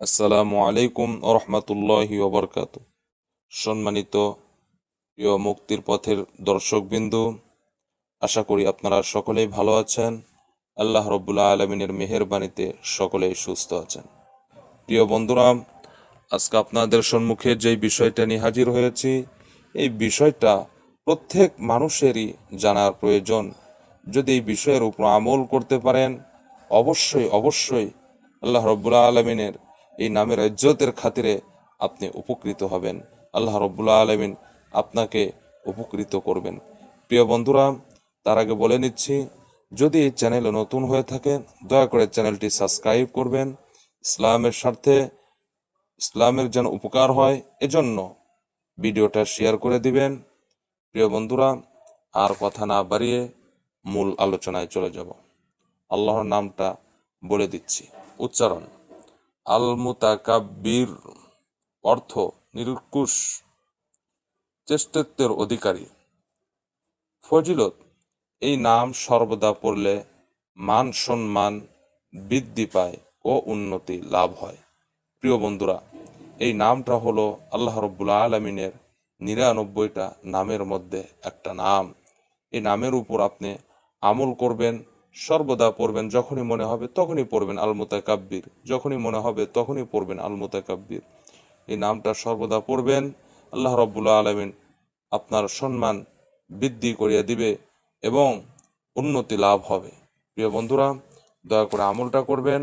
আসসালামু আলাইকুম রহমতুল্লাহি ওবরকাত। সম্মানিত প্রিয় মুক্তির পথের দর্শকবিন্দু, আশা করি আপনারা সকলেই ভালো আছেন। আল্লাহ রব্বুল্লাহ আলমিনের মেহেরবানিতে সকলেই সুস্থ আছেন। প্রিয় বন্ধুরা, আজকে আপনাদের সম্মুখে যে বিষয়টা নিয়ে হাজির হয়েছি, এই বিষয়টা প্রত্যেক মানুষেরই জানার প্রয়োজন। যদি এই বিষয়ের উপর আমল করতে পারেন, অবশ্যই অবশ্যই আল্লাহ রব্বুল্লাহ আলমিনের এই নামের ইজ্জতের খাতিরে আপনি উপকৃত হবেন। আল্লাহ রব্বুল্লাহ আলমিন আপনাকে উপকৃত করবেন। প্রিয় বন্ধুরা, তার আগে বলে নিচ্ছি, যদি এই চ্যানেলে নতুন হয়ে থাকেন দয়া করে চ্যানেলটি সাবস্ক্রাইব করবেন। ইসলামের স্বার্থে ইসলামের যেন উপকার হয়, এজন্য ভিডিওটা শেয়ার করে দিবেন। প্রিয় বন্ধুরা, আর কথা না বাড়িয়ে মূল আলোচনায় চলে যাব। আল্লাহর নামটা বলে দিচ্ছি, উচ্চারণ। আল মুতাকাব্বির অর্থ নিরঙ্কুশ চেষ্টত্বের অধিকারী। ফজিলত, এই নাম সর্বদা পড়লে মান সম্মান বৃদ্ধি পায় ও উন্নতি লাভ হয়। প্রিয় বন্ধুরা, এই নামটা হলো আল্লাহ রব্বুল্লা আলমিনের নিরানব্বইটা নামের মধ্যে একটা নাম। এই নামের উপর আপনি আমল করবেন সর্বদা পড়বেন যখনই মনে হবে তখনই পড়বেন আল মুতাকাব্বির যখনই মনে হবে তখনই পড়বেন আল মুতাকাব্বির এই নামটা সর্বদা পড়বেন। আল্লাহ রব্বুল্লা আলমিন আপনার সম্মান বৃদ্ধি করিয়া দিবে এবং উন্নতি লাভ হবে। প্রিয় বন্ধুরা, দয়া করে আমলটা করবেন।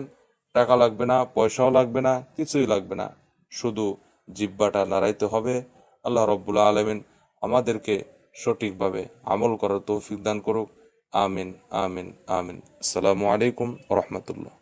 টাকা লাগবে না, পয়সাও লাগবে না, কিছুই লাগবে না। শুধু জিব্বাটা নাড়াইতে হবে। আল্লাহ রব্বুল্লা আলমিন আমাদেরকে সঠিকভাবে আমল করার তৌফিক দান করুক। আমিন আমিন আমিন। আসসালামু আলাইকুম রহমতুল্লাহ।